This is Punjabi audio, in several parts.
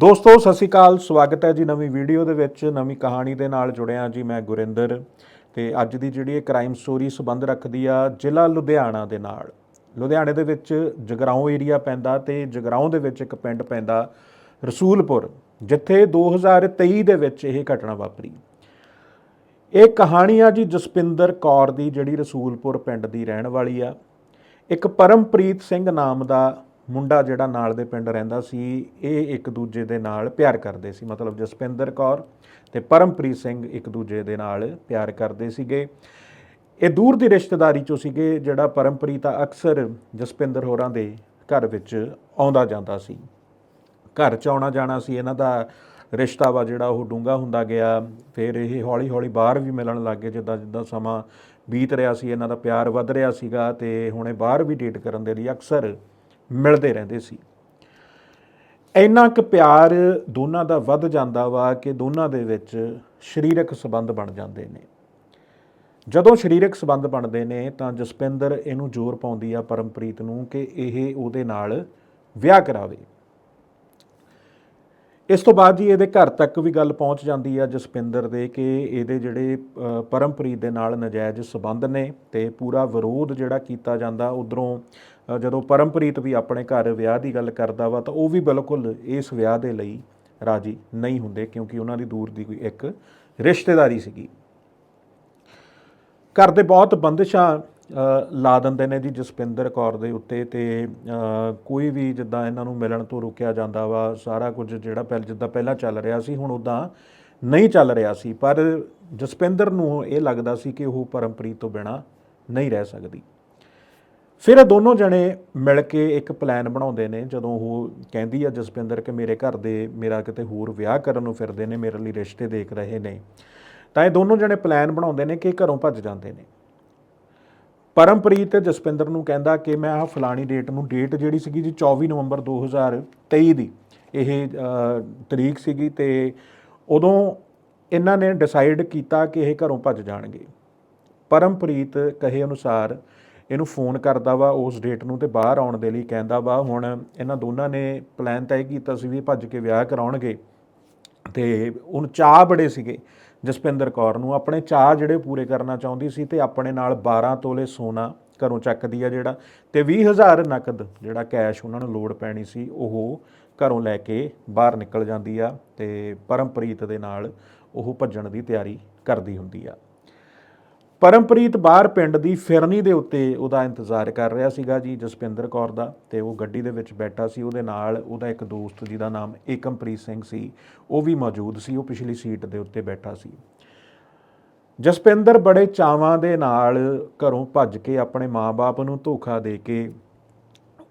ਦੋਸਤੋ, ਸਤਿ ਸ਼੍ਰੀ ਅਕਾਲ। ਸਵਾਗਤ ਹੈ ਜੀ ਨਵੀਂ ਵੀਡੀਓ ਦੇ ਵਿੱਚ। ਨਵੀਂ ਕਹਾਣੀ ਦੇ ਨਾਲ ਜੁੜਿਆ ਜੀ ਮੈਂ ਗੁਰਿੰਦਰ। ਤੇ ਅੱਜ ਦੀ ਜਿਹੜੀ ਇਹ ਕ੍ਰਾਈਮ ਸਟੋਰੀ ਸੰਬੰਧ ਰੱਖਦੀ ਆ ਜ਼ਿਲ੍ਹਾ ਲੁਧਿਆਣਾ ਦੇ ਨਾਲ। ਲੁਧਿਆਣੇ ਦੇ ਵਿੱਚ ਜਗਰਾਉਂ ਏਰੀਆ ਪੈਂਦਾ ਤੇ ਜਗਰਾਉਂ ਦੇ ਵਿੱਚ ਇੱਕ ਪਿੰਡ ਪੈਂਦਾ ਰਸੂਲਪੁਰ, ਜਿੱਥੇ 2023 ਦੇ ਵਿੱਚ ਇਹ ਘਟਨਾ ਵਾਪਰੀ। ਇਹ ਕਹਾਣੀ ਆ ਜੀ ਜਸਪਿੰਦਰ ਕੌਰ ਦੀ, ਜਿਹੜੀ ਰਸੂਲਪੁਰ ਪਿੰਡ ਦੀ ਰਹਿਣ ਵਾਲੀ ਆ। ਇੱਕ ਪਰਮਪ੍ਰੀਤ ਸਿੰਘ ਨਾਮ ਦਾ ਮੁੰਡਾ ਜਿਹੜਾ ਨਾਲ ਦੇ ਪਿੰਡ ਰਹਿੰਦਾ ਸੀ, ਇਹ ਇੱਕ ਦੂਜੇ ਦੇ ਨਾਲ ਪਿਆਰ ਕਰਦੇ ਸੀ। ਮਤਲਬ ਜਸਪਿੰਦਰ ਕੌਰ ਤੇ ਪਰਮਪ੍ਰੀਤ ਸਿੰਘ ਇੱਕ ਦੂਜੇ ਦੇ ਨਾਲ ਪਿਆਰ ਕਰਦੇ ਸੀਗੇ। ਇਹ ਦੂਰ ਦੀ ਰਿਸ਼ਤੇਦਾਰੀ ਚੋਂ ਸੀਗੇ, ਜਿਹੜਾ ਪਰਮਪ੍ਰੀਤ ਆ ਅਕਸਰ ਜਸਪਿੰਦਰ ਹੋਰਾਂ ਦੇ ਘਰ ਵਿੱਚ ਆਉਂਦਾ ਜਾਂਦਾ ਸੀ। ਘਰ ਚ ਆਉਣਾ ਜਾਣਾ ਸੀ, ਇਹਨਾਂ ਦਾ ਰਿਸ਼ਤਾ ਵਾ ਜਿਹੜਾ ਉਹ ਡੂੰਗਾ ਹੁੰਦਾ ਗਿਆ। ਫਿਰ ਇਹ ਹੌਲੀ ਹੌਲੀ ਬਾਹਰ ਵੀ ਮਿਲਣ ਲੱਗ ਗਏ, ਜਿੱਦਾਂ ਜਿੱਦਾਂ ਸਮਾਂ ਬੀਤ ਰਿਹਾ ਸੀ, ਇਹਨਾਂ ਦਾ ਪਿਆਰ ਵੱਧ ਰਿਹਾ ਸੀਗਾ ਤੇ ਹੁਣੇ ਬਾਹਰ ਵੀ ਡੇਟ ਕਰਨ ਦੇ ਲਈ ਅਕਸਰ ਮਿਲਦੇ ਰਹਿੰਦੇ ਸੀ। ਇੰਨਾ ਕੁ ਪਿਆਰ ਦੋਨਾਂ ਦਾ ਵੱਧ ਜਾਂਦਾ ਵਾ ਕਿ ਦੋਨਾਂ ਦੇ ਵਿੱਚ ਸਰੀਰਕ ਸੰਬੰਧ ਬਣ ਜਾਂਦੇ ਨੇ। ਜਦੋਂ ਸਰੀਰਕ ਸੰਬੰਧ ਬਣਦੇ ਨੇ ਤਾਂ ਜਸਪਿੰਦਰ ਇਹਨੂੰ ਜ਼ੋਰ ਪਾਉਂਦੀ ਆ ਪਰਮਪ੍ਰੀਤ ਨੂੰ ਕਿ ਇਹ ਉਹਦੇ ਨਾਲ ਵਿਆਹ ਕਰਾਵੇ। ਇਸ ਤੋਂ ਬਾਅਦ ਜੀ ਇਹਦੇ ਘਰ ਤੱਕ ਵੀ ਗੱਲ ਪਹੁੰਚ ਜਾਂਦੀ ਆ ਜਸਪਿੰਦਰ ਦੇ ਕਿ ਇਹਦੇ ਜਿਹੜੇ ਪਰਮਪ੍ਰੀਤ ਦੇ ਨਾਲ ਨਜਾਇਜ਼ ਸਬੰਧ ਨੇ ਤੇ ਪੂਰਾ ਵਿਰੋਧ ਜਿਹੜਾ ਕੀਤਾ ਜਾਂਦਾ ਉਧਰੋਂ ਜਦੋਂ ਪਰਮਪ੍ਰੀਤ ਵੀ ਆਪਣੇ ਘਰ ਵਿਆਹ ਦੀ ਗੱਲ ਕਰਦਾ ਵਾ ਤਾਂ ਉਹ ਵੀ ਬਿਲਕੁਲ ਇਸ ਵਿਆਹ ਦੇ ਲਈ ਰਾਜੀ ਨਹੀਂ ਹੁੰਦੇ ਕਿਉਂਕਿ ਉਹਨਾਂ ਦੀ ਦੂਰ ਦੀ ਕੋਈ ਇੱਕ ਰਿਸ਼ਤੇਦਾਰੀ ਸੀਗੀ। ਘਰ ਦੇ ਬਹੁਤ ਬੰਦਿਸ਼ਾਂ ਲਾ ਦਿੰਦੇ ਨੇ ਜੀ ਜਸਪਿੰਦਰ ਕੌਰ ਦੇ ਉੱਤੇ ਤੇ ਕੋਈ ਵੀ ਜਿੱਦਾਂ ਇਹਨਾਂ ਨੂੰ ਮਿਲਣ ਤੋਂ ਰੋਕਿਆ ਜਾਂਦਾ ਵਾ, ਸਾਰਾ ਕੁਝ ਜਿਹੜਾ ਪਹਿਲ, ਜਿੱਦਾਂ ਪਹਿਲਾਂ ਚੱਲ ਰਿਹਾ ਸੀ, ਹੁਣ ਉਦਾਂ ਨਹੀਂ ਚੱਲ ਰਿਹਾ ਸੀ। ਪਰ ਜਸਪਿੰਦਰ ਨੂੰ ਇਹ ਲੱਗਦਾ ਸੀ ਕਿ ਉਹ ਪਰਮਪ੍ਰੀਤ ਤੋਂ ਬਿਨਾ ਨਹੀਂ ਰਹਿ ਸਕਦੀ। ਫਿਰ ਇਹ ਦੋਨੋਂ ਜਣੇ ਮਿਲ ਕੇ ਇੱਕ ਪਲਾਨ ਬਣਾਉਂਦੇ ਨੇ, ਜਦੋਂ ਉਹ ਕਹਿੰਦੀ ਆ ਜਸਪਿੰਦਰ ਕਿ ਮੇਰੇ ਘਰ ਦੇ ਮੇਰਾ ਕਿਤੇ ਹੋਰ ਵਿਆਹ ਕਰਨ ਨੂੰ ਫਿਰਦੇ ਨੇ, ਮੇਰੇ ਲਈ ਰਿਸ਼ਤੇ ਦੇਖ ਰਹੇ ਨੇ। ਤਾਂ ਇਹ ਦੋਨੋਂ ਜਣੇ ਪਲਾਨ ਬਣਾਉਂਦੇ ਨੇ ਕਿ ਘਰੋਂ ਭੱਜ ਜਾਂਦੇ ਨੇ। ਪਰਮਪ੍ਰੀਤ ਜਸਪਿੰਦਰ ਨੂੰ ਕਹਿੰਦਾ ਕਿ ਮੈਂ ਆਹ ਫਲਾਣੀ ਡੇਟ ਨੂੰ ਡੇਟ ਜਿਹੜੀ ਸੀਗੀ ਜੀ 24 ਨਵੰਬਰ 2023 ਦੀ, ਇਹ ਤਰੀਕ ਸੀਗੀ ਤੇ ਉਦੋਂ ਇਹਨਾਂ ਨੇ ਡਿਸਾਈਡ ਕੀਤਾ ਕਿ ਇਹ ਘਰੋਂ ਭੱਜ ਜਾਣਗੇ। ਪਰਮਪ੍ਰੀਤ ਕਹੇ ਅਨੁਸਾਰ ਇਹਨੂੰ ਫੋਨ ਕਰਦਾ ਵਾ ਉਸ ਡੇਟ ਨੂੰ ਤੇ ਬਾਹਰ ਆਉਣ ਦੇ ਲਈ ਕਹਿੰਦਾ ਵਾ। ਹੁਣ ਇਹਨਾਂ ਦੋਨਾਂ ਨੇ ਪਲਾਨ ਤੈਅ ਕੀਤਾ ਸੀ ਵੀ ਭੱਜ ਕੇ ਵਿਆਹ ਕਰਾਉਣਗੇ ਤੇ ਉਹਨੂੰ ਚਾਹ ਬੜੇ ਸੀਗੇ। ਜਸਪਿੰਦਰ ਕੌਰ ਨੂੰ ਆਪਣੇ ਚਾਹ ਜਿਹੜੇ ਪੂਰੇ ਕਰਨਾ ਚਾਹੁੰਦੀ ਸੀ ਤੇ ਆਪਣੇ ਨਾਲ 12 ਤੋਲੇ ਸੋਨਾ ਘਰੋਂ ਚੱਕਦੀ ਆ ਜਿਹੜਾ ਤੇ 20000 ਨਕਦ ਜਿਹੜਾ ਕੈਸ਼ ਉਹਨਾਂ ਨੂੰ ਲੋੜ ਪੈਣੀ ਸੀ, ਉਹ ਘਰੋਂ ਲੈ ਕੇ ਬਾਹਰ ਨਿਕਲ ਜਾਂਦੀ ਆ ਤੇ ਪਰਮਪ੍ਰੀਤ ਦੇ ਨਾਲ ਉਹ ਭੱਜਣ ਦੀ ਤਿਆਰੀ ਕਰਦੀ ਹੁੰਦੀ ਆ। ਪਰਮਪ੍ਰੀਤ ਬਾਹਰ ਪਿੰਡ ਦੀ ਫਿਰਨੀ ਦੇ ਉੱਤੇ ਉਹਦਾ ਇੰਤਜ਼ਾਰ ਕਰ ਰਿਹਾ ਸੀਗਾ ਜੀ, ਜਸਪਿੰਦਰ ਕੌਰ ਦਾ ਤੇ ਉਹ ਗੱਡੀ ਦੇ ਵਿੱਚ ਬੈਠਾ ਸੀ, ਉਹਦੇ ਨਾਲ ਉਹਦਾ ਇੱਕ ਦੋਸਤ ਜਿਹਦਾ ਨਾਮ ਏਕਮਪ੍ਰੀਤ ਸਿੰਘ ਸੀ, ਉਹ ਵੀ ਮੌਜੂਦ ਸੀ, ਉਹ ਪਿਛਲੀ ਸੀਟ ਦੇ ਉੱਤੇ ਬੈਠਾ ਸੀ। ਜਸਪਿੰਦਰ ਬੜੇ ਚਾਵਾਂ ਦੇ ਨਾਲ ਘਰੋਂ ਭੱਜ ਕੇ ਆਪਣੇ ਮਾਪੇ ਨੂੰ ਧੋਖਾ ਦੇ ਕੇ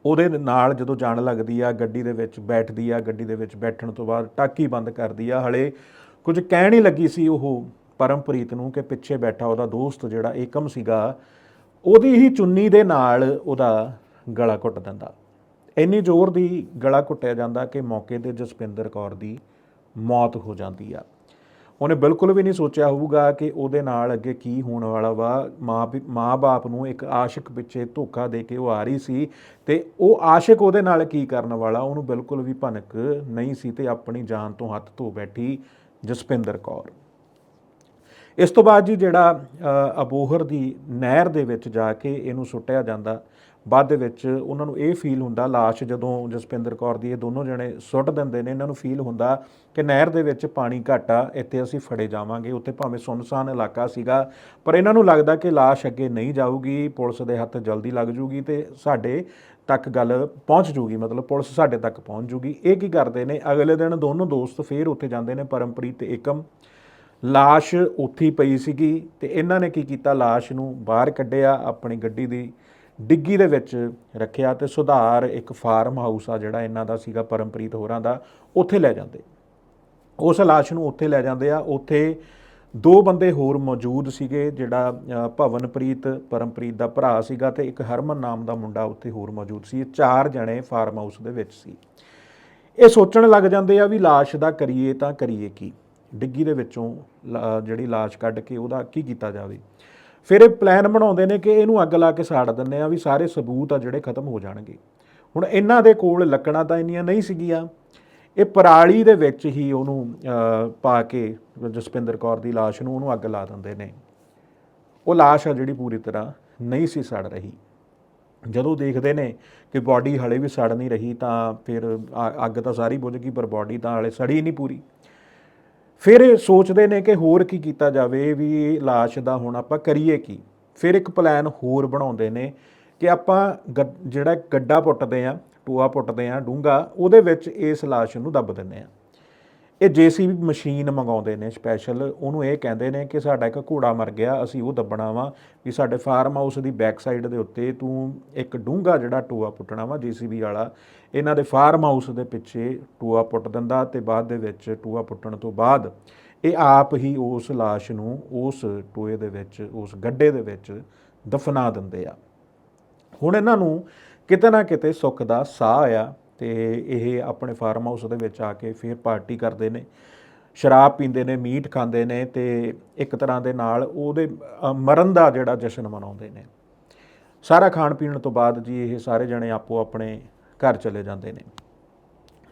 ਉਹਦੇ ਨਾਲ ਜਦੋਂ ਜਾਣ ਲੱਗਦੀ ਆ, ਗੱਡੀ ਦੇ ਵਿੱਚ ਬੈਠਦੀ ਆ, ਗੱਡੀ ਦੇ ਵਿੱਚ ਬੈਠਣ ਤੋਂ ਬਾਅਦ ਟਾਕੀ ਬੰਦ ਕਰਦੀ ਆ, ਹਲੇ ਕੁਝ ਕਹਿਣ ਹੀ ਲੱਗੀ ਸੀ ਉਹ। ਪਰਮਪ੍ਰੀਤ ਨੂੰ ਕਿ ਪਿੱਛੇ ਬੈਠਾ ਉਹਦਾ ਦੋਸਤ ਜਿਹੜਾ ਏਕਮ ਸੀਗਾ, ਉਹਦੀ ਹੀ ਚੁੰਨੀ ਦੇ ਨਾਲ ਉਹਦਾ ਗਲਾ ਘੁੱਟ ਦਿੰਦਾ। ਇੰਨੀ ਜ਼ੋਰ ਦੀ ਗਲਾ ਘੁੱਟਿਆ ਜਾਂਦਾ ਕਿ ਮੌਕੇ ਤੇ ਜਸਪਿੰਦਰ ਕੌਰ ਦੀ ਮੌਤ ਹੋ ਜਾਂਦੀ ਆ। ਉਹਨੇ ਬਿਲਕੁਲ ਵੀ ਨਹੀਂ ਸੋਚਿਆ ਹੋਊਗਾ ਕਿ ਉਹਦੇ ਨਾਲ ਅੱਗੇ ਕੀ ਹੋਣ ਵਾਲਾ ਵਾ। ਮਾਂ ਮਾਂ-ਬਾਪ ਨੂੰ ਇੱਕ ਆਸ਼ਿਕ ਪਿੱਛੇ ਧੋਖਾ ਦੇ ਕੇ ਉਹ ਆ ਰਹੀ ਸੀ ਤੇ ਉਹ ਆਸ਼ਿਕ ਉਹਦੇ ਨਾਲ ਕੀ ਕਰਨ ਵਾਲਾ, ਉਹਨੂੰ ਬਿਲਕੁਲ ਵੀ ਭਨਕ ਨਹੀਂ ਸੀ ਤੇ ਆਪਣੀ ਜਾਨ ਤੋਂ ਹੱਥ ਧੋ ਬੈਠੀ ਜਸਪਿੰਦਰ ਕੌਰ। ਇਸ ਤੋਂ ਬਾਅਦ ਜੀ ਜਿਹੜਾ ਅਬੋਹਰ ਦੀ ਨਹਿਰ ਦੇ ਵਿੱਚ ਜਾ ਕੇ ਇਹਨੂੰ ਸੁੱਟਿਆ ਜਾਂਦਾ, ਬਾਅਦ ਦੇ ਵਿੱਚ ਉਹਨਾਂ ਨੂੰ ਇਹ ਫੀਲ ਹੁੰਦਾ, ਲਾਸ਼ ਜਦੋਂ ਜਸਪਿੰਦਰ ਕੌਰ ਦੀ ਇਹ ਦੋਨੋਂ ਜਣੇ ਸੁੱਟ ਦਿੰਦੇ ਨੇ, ਇਹਨਾਂ ਨੂੰ ਫੀਲ ਹੁੰਦਾ ਕਿ ਨਹਿਰ ਦੇ ਵਿੱਚ ਪਾਣੀ ਘੱਟ ਆ, ਇੱਥੇ ਅਸੀਂ ਫੜੇ ਜਾਵਾਂਗੇ, ਉੱਥੇ ਭਾਵੇਂ ਸੁੰਨਸਾਨ ਇਲਾਕਾ ਸੀਗਾ, ਪਰ ਇਹਨਾਂ ਨੂੰ ਲੱਗਦਾ ਕਿ ਲਾਸ਼ ਅੱਗੇ ਨਹੀਂ ਜਾਊਗੀ, ਪੁਲਿਸ ਦੇ ਹੱਥ ਜਲਦੀ ਲੱਗ ਜੂਗੀ ਤੇ ਸਾਡੇ ਤੱਕ ਗੱਲ ਪਹੁੰਚ ਜੂਗੀ, ਮਤਲਬ ਪੁਲਿਸ ਸਾਡੇ ਤੱਕ ਪਹੁੰਚ ਜੂਗੀ। ਇਹ ਕੀ ਕਰਦੇ ਨੇ, ਅਗਲੇ ਦਿਨ ਦੋਨੋਂ ਦੋਸਤ ਫੇਰ ਉੱਥੇ ਜਾਂਦੇ ਨੇ, ਪਰਮਪ੍ਰੀਤ ਤੇ ਏਕਮ। ਲਾਸ਼ ਉੱਥੇ ਪਈ ਸੀਗੀ ਤੇ ਇਹਨਾਂ ਨੇ ਕੀ ਕੀਤਾ? ਲਾਸ਼ ਨੂੰ ਬਾਹਰ ਕੱਢਿਆ, ਆਪਣੀ ਗੱਡੀ ਦੀ ਡਿੱਗੀ ਦੇ ਵਿੱਚ ਰੱਖਿਆ ਤੇ ਸੁਧਾਰ ਇੱਕ ਫਾਰਮ ਹਾਊਸ ਆ ਜਿਹੜਾ ਇਹਨਾਂ ਦਾ ਸੀਗਾ, ਪਰਮਪ੍ਰੀਤ ਹੋਰਾਂ ਦਾ, ਉੱਥੇ ਲੈ ਜਾਂਦੇ। ਉਸ ਲਾਸ਼ ਨੂੰ ਉੱਥੇ ਲੈ ਜਾਂਦੇ ਆ। ਉੱਥੇ ਦੋ ਬੰਦੇ ਹੋਰ ਮੌਜੂਦ ਸੀਗੇ ਜਿਹੜਾ ਭਵਨਪ੍ਰੀਤ, ਪਰਮਪ੍ਰੀਤ ਦਾ ਭਰਾ ਸੀਗਾ ਤੇ ਇੱਕ ਹਰਮਨ ਨਾਮ ਦਾ ਮੁੰਡਾ ਉੱਥੇ ਹੋਰ ਮੌਜੂਦ ਸੀ। ਚਾਰ ਜਣੇ ਫਾਰਮ ਹਾਊਸ ਦੇ ਵਿੱਚ ਸੀ। ਇਹ ਸੋਚਣ ਲੱਗ ਜਾਂਦੇ ਆ ਵੀ ਲਾਸ਼ ਦਾ ਕਰੀਏ ਤਾਂ ਕਰੀਏ ਕੀ? ਡਿੱਗੀ ਦੇ ਵਿੱਚੋਂ ਲਾ- ਜਿਹੜੀ ਲਾਸ਼ ਕੱਢ ਕੇ ਉਹਦਾ ਕੀ ਕੀਤਾ ਜਾਵੇ। ਫਿਰ ਇਹ ਪਲਾਨ ਬਣਾਉਂਦੇ ਨੇ ਕਿ ਇਹਨੂੰ ਅੱਗ ਲਾ ਕੇ ਸਾੜ ਦਿੰਦੇ ਆ ਵੀ ਸਾਰੇ ਸਬੂਤ ਆ ਜਿਹੜੇ ਖਤਮ ਹੋ ਜਾਣਗੇ। ਹੁਣ ਇਹਨਾਂ ਦੇ ਕੋਲ ਲੱਕੜਾਂ ਤਾਂ ਇੰਨੀਆਂ ਨਹੀਂ ਸੀਗੀਆਂ। ਇਹ ਪਰਾਲੀ ਦੇ ਵਿੱਚ ਹੀ ਉਹਨੂੰ ਪਾ ਕੇ ਜਸਪਿੰਦਰ ਕੌਰ ਦੀ ਲਾਸ਼ ਨੂੰ ਉਹਨੂੰ ਅੱਗ ਲਾ ਦਿੰਦੇ ਨੇ। ਉਹ ਲਾਸ਼ ਆ ਜਿਹੜੀ ਪੂਰੀ ਤਰ੍ਹਾਂ ਨਹੀਂ ਸੀ ਸੜ ਰਹੀ। ਜਦੋਂ ਦੇਖਦੇ ਨੇ ਕਿ ਬਾਡੀ ਹਲੇ ਵੀ ਸੜ ਨਹੀਂ ਰਹੀ ਤਾਂ ਫਿਰ ਅੱਗ ਤਾਂ ਸਾਰੀ ਬੁਝ ਗਈ, ਪਰ ਬਾਡੀ ਤਾਂ ਹਲੇ ਸੜੀ ਨਹੀਂ ਪੂਰੀ। ਫਿਰ ਇਹ ਸੋਚਦੇ ਨੇ ਕਿ ਹੋਰ ਕੀ ਕੀਤਾ ਜਾਵੇ, ਵੀ ਇਹ ਲਾਸ਼ ਦਾ ਹੁਣ ਆਪਾਂ ਕਰੀਏ ਕੀ? ਫਿਰ ਇੱਕ ਪਲਾਨ ਹੋਰ ਬਣਾਉਂਦੇ ਨੇ ਕਿ ਆਪਾਂ ਗ- ਜਿਹੜਾ ਗੱਡਾ ਪੁੱਟਦੇ ਆ ਟੂਆ ਪੁੱਟਦੇ ਆ ਡੂੰਗਾ ਉਹਦੇ ਵਿੱਚ ਇਸ ਲਾਸ਼ ਨੂੰ ਦੱਬ ਦਿੰਦੇ ਆ ਇਹ ਜੀਸੀਬੀ ਮਸ਼ੀਨ ਮੰਗਾਉਂਦੇ ਨੇ ਸਪੈਸ਼ਲ ਉਹਨੂੰ ਇਹ ਕਹਿੰਦੇ ਨੇ ਕਿ ਸਾਡਾ ਇੱਕ ਘੋੜਾ ਮਰ ਗਿਆ, ਅਸੀਂ ਉਹ ਦੱਬਣਾ ਵਾ ਵੀ ਸਾਡੇ ਫਾਰਮ ਹਾਊਸ ਦੀ ਬੈਕ ਸਾਈਡ ਦੇ ਉੱਤੇ ਤੂੰ ਇੱਕ ਡੂੰਗਾ ਜਿਹੜਾ ਟੂਆ ਪੁੱਟਣਾ ਵਾ ਜੀਸੀਬੀ ਵਾਲਾ, ਇਹਨਾਂ ਦੇ ਫਾਰਮ ਹਾਊਸ ਦੇ ਪਿੱਛੇ ਟੂਆ ਪੁੱਟ ਦਿੰਦਾ ਤੇ ਬਾਅਦ ਦੇ ਵਿੱਚ ਟੂਆ ਪੁੱਟਣ ਤੋਂ ਬਾਅਦ ਇਹ ਆਪ ਹੀ ਉਸ ਲਾਸ਼ ਨੂੰ ਉਸ ਟੋਏ ਦੇ ਵਿੱਚ, ਉਸ ਗੱਡੇ ਦੇ ਵਿੱਚ ਦਫਨਾ ਦਿੰਦੇ ਆ। ਹੁਣ ਇਹਨਾਂ ਨੂੰ ਕਿਤੇ ਨਾ ਕਿਤੇ ਸੁੱਖ ਦਾ ਸਾਹ ਆ ਤੇ ਇਹ ਆਪਣੇ ਫਾਰਮ ਹਾਊਸ ਦੇ ਵਿੱਚ ਆ ਕੇ ਫਿਰ ਪਾਰਟੀ ਕਰਦੇ ਨੇ। ਸ਼ਰਾਬ ਪੀਂਦੇ ਨੇ, ਮੀਟ ਖਾਂਦੇ ਨੇ ਤੇ ਇੱਕ ਤਰ੍ਹਾਂ ਦੇ ਨਾਲ ਉਹਦੇ ਮਰਨ ਦਾ ਜਿਹੜਾ ਜਸ਼ਨ ਮਨਾਉਂਦੇ ਨੇ। ਸਾਰਾ ਖਾਣ ਪੀਣ ਤੋਂ ਬਾਅਦ ਜੀ ਇਹ ਸਾਰੇ ਜਣੇ ਆਪੋ ਆਪਣੇ ਘਰ ਚਲੇ ਜਾਂਦੇ ਨੇ।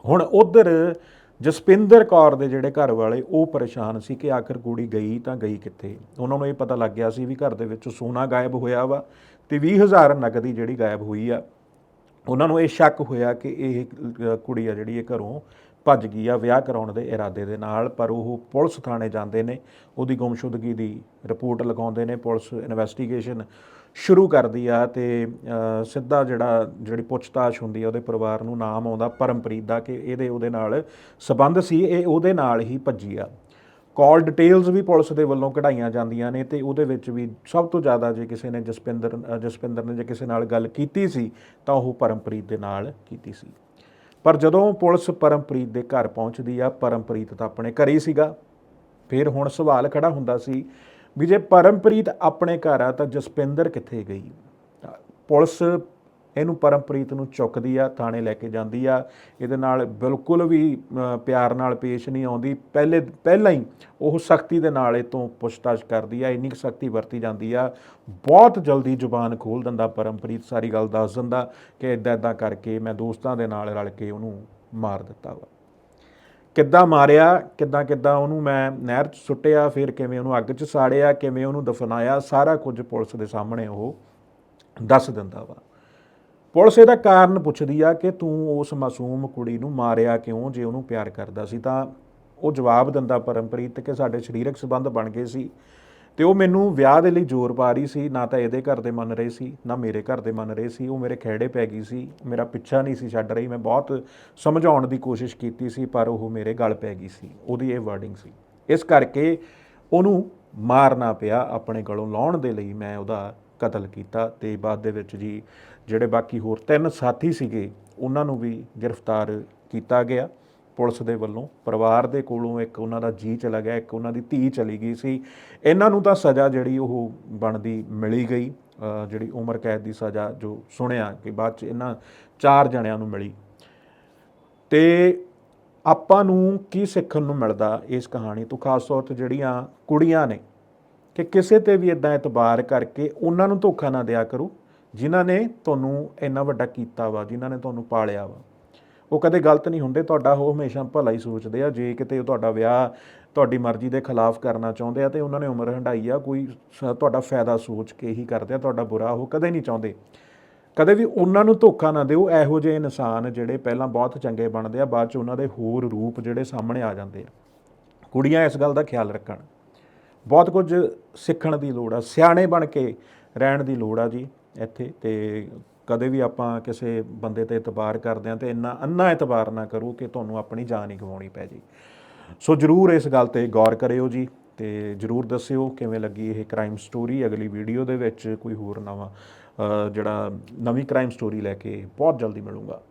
ਹੁਣ ਉਧਰ ਜਸਪਿੰਦਰ ਕੌਰ ਦੇ ਜਿਹੜੇ ਘਰ ਵਾਲੇ, ਉਹ ਪਰੇਸ਼ਾਨ ਸੀ ਕਿ ਆਖਰ ਕੁੜੀ ਗਈ ਤਾਂ ਗਈ ਕਿੱਥੇ? ਉਹਨਾਂ ਨੂੰ ਇਹ ਪਤਾ ਲੱਗ ਗਿਆ ਸੀ ਵੀ ਘਰ ਦੇ ਵਿੱਚ ਸੋਨਾ ਗਾਇਬ ਹੋਇਆ ਵਾ ਤੇ 20000 ਨਗਦੀ ਜਿਹੜੀ ਗਾਇਬ ਹੋਈ ਆ। ਉਹਨਾਂ ਨੂੰ ਇਹ ਸ਼ੱਕ ਹੋਇਆ ਕਿ ਇਹ ਕੁੜੀ ਆ ਜਿਹੜੀ ਇਹ ਘਰੋਂ ਭੱਜ ਗਈ ਆ ਵਿਆਹ ਕਰਾਉਣ ਦੇ ਇਰਾਦੇ ਦੇ ਨਾਲ, ਪਰ ਉਹ ਪੁਲਿਸ ਥਾਣੇ ਜਾਂਦੇ ਨੇ, ਉਹਦੀ ਗੁੰਮਸ਼ੁਦਗੀ ਦੀ ਰਿਪੋਰਟ ਲਗਾਉਂਦੇ ਨੇ, ਪੁਲਿਸ ਇਨਵੈਸਟੀਗੇਸ਼ਨ ਸ਼ੁਰੂ ਕਰਦੀ ਆ ਤੇ ਸਿੱਧਾ ਜਿਹੜਾ, ਜਿਹੜੀ ਪੁੱਛਤਾਛ ਹੁੰਦੀ ਆ ਉਹਦੇ ਪਰਿਵਾਰ ਨੂੰ ਨਾਮ ਆਉਂਦਾ ਪਰਮਪ੍ਰੀਤ ਦਾ ਕਿ ਇਹਦੇ ਉਹਦੇ ਨਾਲ ਸਬੰਧ ਸੀ, ਇਹ ਉਹਦੇ ਨਾਲ ਹੀ ਭੱਜੀ ਆ। ਕਾਲ ਡਿਟੇਲਸ ਵੀ ਪੁਲਿਸ ਦੇ ਵੱਲੋਂ ਕਢਾਈਆਂ ਜਾਂਦੀਆਂ ਨੇ ਤੇ ਉਹਦੇ ਵਿੱਚ ਵੀ ਸਭ ਤੋਂ ਜ਼ਿਆਦਾ ਜੇ ਕਿਸੇ ਨੇ ਜਸਪਿੰਦਰ ਜਸਪਿੰਦਰ ਨੇ ਜੇ ਕਿਸੇ ਨਾਲ ਗੱਲ ਕੀਤੀ ਸੀ, ਤਾਂ ਉਹ ਪਰਮਪ੍ਰੀਤ ਦੇ ਨਾਲ ਕੀਤੀ ਸੀ। ਪਰ ਜਦੋਂ ਪੁਲਿਸ ਪਰਮਪ੍ਰੀਤ ਦੇ ਘਰ ਪਹੁੰਚਦੀ ਆ, ਪਰਮਪ੍ਰੀਤ ਤਾਂ ਆਪਣੇ ਘਰੇ ਹੀ ਸੀਗਾ। ਫਿਰ ਹੁਣ ਸਵਾਲ ਖੜਾ ਹੁੰਦਾ ਸੀ ਵੀ ਜੇ ਪਰਮਪ੍ਰੀਤ ਆਪਣੇ ਘਰ ਆ, ਤਾਂ ਜਸਪਿੰਦਰ ਕਿੱਥੇ ਗਈ? ਪੁਲਿਸ ਇਹਨੂੰ ਪਰਮਪ੍ਰੀਤ ਨੂੰ ਚੁੱਕਦੀ ਆ, ਥਾਣੇ ਲੈ ਕੇ ਜਾਂਦੀ ਆ। ਇਹਦੇ ਨਾਲ ਬਿਲਕੁਲ ਵੀ ਪਿਆਰ ਨਾਲ ਪੇਸ਼ ਨਹੀਂ ਆਉਂਦੀ। ਪਹਿਲੇ, ਪਹਿਲਾਂ ਹੀ ਉਹ ਸਖਤੀ ਦੇ ਨਾਲ ਇਹ ਤੋਂ ਪੁੱਛਤਾਛ ਕਰਦੀ ਆ, ਇੰਨੀ ਸਖਤੀ ਵਰਤੀ ਜਾਂਦੀ ਆ। ਬਹੁਤ ਜਲਦੀ ਜ਼ੁਬਾਨ ਖੋਲ ਦਿੰਦਾ ਪਰਮਪ੍ਰੀਤ, ਸਾਰੀ ਗੱਲ ਦੱਸ ਦਿੰਦਾ ਕਿ ਇਦਾਂ ਇਦਾਂ ਕਰਕੇ ਮੈਂ ਦੋਸਤਾਂ ਦੇ ਨਾਲ ਰਲ ਕੇ ਉਹਨੂੰ ਮਾਰ ਦਿੱਤਾ ਵਾ। ਕਿੱਦਾਂ ਮਾਰਿਆ, ਕਿੱਦਾਂ ਕਿੱਦਾਂ ਉਹਨੂੰ ਮੈਂ ਨਹਿਰ 'ਚ ਸੁੱਟਿਆ, ਫਿਰ ਕਿਵੇਂ ਉਹਨੂੰ ਅੱਗ 'ਚ ਸਾੜਿਆ, ਕਿਵੇਂ ਉਹਨੂੰ ਦਫਨਾਇਆ, ਸਾਰਾ ਕੁਝ ਪੁਲਿਸ ਦੇ ਸਾਹਮਣੇ ਉਹ ਦੱਸ ਦਿੰਦਾ ਵਾ। ਪੁਲਿਸ ਇਹਦਾ ਕਾਰਨ ਪੁੱਛਦੀ ਆ ਕਿ ਤੂੰ ਉਸ ਮਾਸੂਮ ਕੁੜੀ ਨੂੰ ਮਾਰਿਆ ਕਿਉਂ, ਜੇ ਉਹਨੂੰ ਪਿਆਰ ਕਰਦਾ ਸੀ, ਤਾਂ ਉਹ ਜਵਾਬ ਦਿੰਦਾ ਪਰਮਪ੍ਰੀਤ ਕਿ ਸਾਡੇ ਸਰੀਰਕ ਸੰਬੰਧ ਬਣ ਗਏ ਸੀ ਤੇ ਉਹ ਮੈਨੂੰ ਵਿਆਹ ਦੇ ਲਈ ਜ਼ੋਰ ਪਾ ਰਹੀ ਸੀ, ਨਾ ਤਾਂ ਇਹਦੇ ਘਰ ਦੇ ਮੰਨ ਰਹੇ ਸੀ, ਨਾ ਮੇਰੇ ਘਰ ਦੇ ਮੰਨ ਰਹੇ ਸੀ, ਉਹ ਮੇਰੇ ਖਹਿੜੇ ਪੈ ਗਈ ਸੀ, ਮੇਰਾ ਪਿੱਛਾ ਨਹੀਂ ਸੀ ਛੱਡ ਰਹੀ, ਮੈਂ ਬਹੁਤ ਸਮਝਾਉਣ ਦੀ ਕੋਸ਼ਿਸ਼ ਕੀਤੀ ਸੀ, ਪਰ ਉਹ ਮੇਰੇ ਗਲ ਪੈ ਗਈ ਸੀ, ਉਹਦੀ ਇਹ ਵਰਡਿੰਗ ਸੀ। ਇਸ ਕਰਕੇ ਉਹਨੂੰ ਮਾਰਨਾ ਪਿਆ ਆਪਣੇ ਗਲੋਂ ਲਾਉਣ ਦੇ ਲਈ ਮੈਂ ਉਹਦਾ ਕਤਲ ਕੀਤਾ ਤੇ ਬਾਅਦ ਦੇ ਵਿੱਚ ਜੀ ਜਿਹੜੇ ਬਾਕੀ ਹੋਰ ਤਿੰਨ ਸਾਥੀ ਸੀਗੇ, ਉਹਨਾਂ ਨੂੰ ਵੀ ਗ੍ਰਿਫਤਾਰ ਕੀਤਾ ਗਿਆ। ਪੁਲਿਸ ਦੇ ਵੱਲੋਂ ਪਰਿਵਾਰ ਦੇ ਕੋਲੋਂ ਇੱਕ ਉਹਨਾਂ ਦਾ ਜੀ ਚਲਾ ਗਿਆ, ਇੱਕ ਉਹਨਾਂ ਦੀ ਧੀ ਚਲੀ ਗਈ ਸੀ। ਇਹਨਾਂ ਨੂੰ ਤਾਂ ਸਜ਼ਾ ਜਿਹੜੀ ਉਹ ਬਣਦੀ ਮਿਲੀ ਗਈ। ਜਿਹੜੀ ਉਮਰ ਕੈਦ ਦੀ ਸਜ਼ਾ ਜੋ ਸੁਣਿਆ ਕਿ ਬਾਅਦ ਚ ਇਹਨਾਂ ਚਾਰ ਜਣਿਆਂ ਨੂੰ ਮਿਲੀ। ਤੇ ਆਪਾਂ ਨੂੰ ਕੀ ਸਿੱਖਣ ਨੂੰ ਮਿਲਦਾ ਇਸ ਕਹਾਣੀ ਤੋਂ? ਖਾਸ ਤੌਰ ਤੇ ਜਿਹੜੀਆਂ ਕੁੜੀਆਂ ਨੇ ਕਿ ਕਿਸੇ ਤੇ ਵੀ ਇਦਾਂ ਇਤਬਾਰ ਕਰਕੇ ਉਹਨਾਂ ਨੂੰ ਧੋਖਾ ਨਾ ਦਿਆ ਕਰੋ, ਜਿਨ੍ਹਾਂ ਨੇ ਤੁਹਾਨੂੰ ਇੰਨਾ ਵੱਡਾ ਕੀਤਾ ਵਾ, ਜਿਨ੍ਹਾਂ ਨੇ ਤੁਹਾਨੂੰ ਪਾਲਿਆ ਵਾ। ਉਹ ਕਦੇ ਗਲਤ ਨਹੀਂ ਹੁੰਦੇ, ਤੁਹਾਡਾ ਉਹ ਹਮੇਸ਼ਾ ਭਲਾ ਹੀ ਸੋਚਦੇ ਆ। ਜੇ ਕਿਤੇ ਉਹ ਤੁਹਾਡਾ ਵਿਆਹ ਤੁਹਾਡੀ ਮਰਜ਼ੀ ਦੇ ਖਿਲਾਫ ਕਰਨਾ ਚਾਹੁੰਦੇ ਆ ਤੇ ਉਹਨਾਂ ਨੇ ਉਮਰ ਹੰਢਾਈ ਆ, ਕੋਈ ਸ- ਤੁਹਾਡਾ ਫਾਇਦਾ ਸੋਚ ਕੇ ਹੀ ਕਰਦੇ ਆ, ਤੁਹਾਡਾ ਬੁਰਾ ਉਹ ਕਦੇ ਨਹੀਂ ਚਾਹੁੰਦੇ। ਕਦੇ ਵੀ ਉਹਨਾਂ ਨੂੰ ਧੋਖਾ ਨਾ ਦਿਓ, ਇਹੋ ਜਿਹੇ ਇਨਸਾਨ ਜਿਹੜੇ ਪਹਿਲਾਂ ਬਹੁਤ ਚੰਗੇ ਬਣਦੇ ਆ, ਬਾਅਦ ਚ ਉਹਨਾਂ ਦੇ ਹੋਰ ਰੂਪ ਜਿਹੜੇ ਸਾਹਮਣੇ ਆ ਜਾਂਦੇ ਆ। ਕੁੜੀਆਂ ਇਸ ਗੱਲ ਦਾ ਖਿਆਲ ਰੱਖਣ। ਬਹੁਤ ਕੁਝ ਸਿੱਖਣ ਦੀ ਲੋੜ ਆ, ਸਿਆਣੇ ਬਣ ਕੇ ਰਹਿਣ ਦੀ ਲੋੜ ਆ ਜੀ ਇੱਥੇ ਤੇ ਕਦੇ ਵੀ ਆਪਾਂ ਕਿਸੇ ਬੰਦੇ ਤੇ ਇਤਬਾਰ ਕਰਦੇ ਆ ਤੇ ਇੰਨਾ ਅੰਨਾ ਇਤਬਾਰ ਨਾ ਕਰੋ ਕਿ ਤੁਹਾਨੂੰ ਆਪਣੀ ਜਾਨ ਹੀ ਗਵਾਉਣੀ ਪੈ ਜੇ। ਸੋ ਜਰੂਰ ਇਸ ਗੱਲ ਤੇ ਗੌਰ ਕਰਿਓ ਜੀ ਤੇ ਜਰੂਰ ਦੱਸਿਓ ਕਿਵੇਂ ਲੱਗੀ ਇਹ ਕ੍ਰਾਈਮ ਸਟੋਰੀ ਅਗਲੀ ਵੀਡੀਓ ਦੇ ਵਿੱਚ ਕੋਈ ਹੋਰ ਨਵਾਂ ਜਿਹੜਾ ਨਵੀਂ ਕ੍ਰਾਈਮ ਸਟੋਰੀ ਲੈ ਕੇ ਬਹੁਤ ਜਲਦੀ ਮਿਲੂੰਗਾ।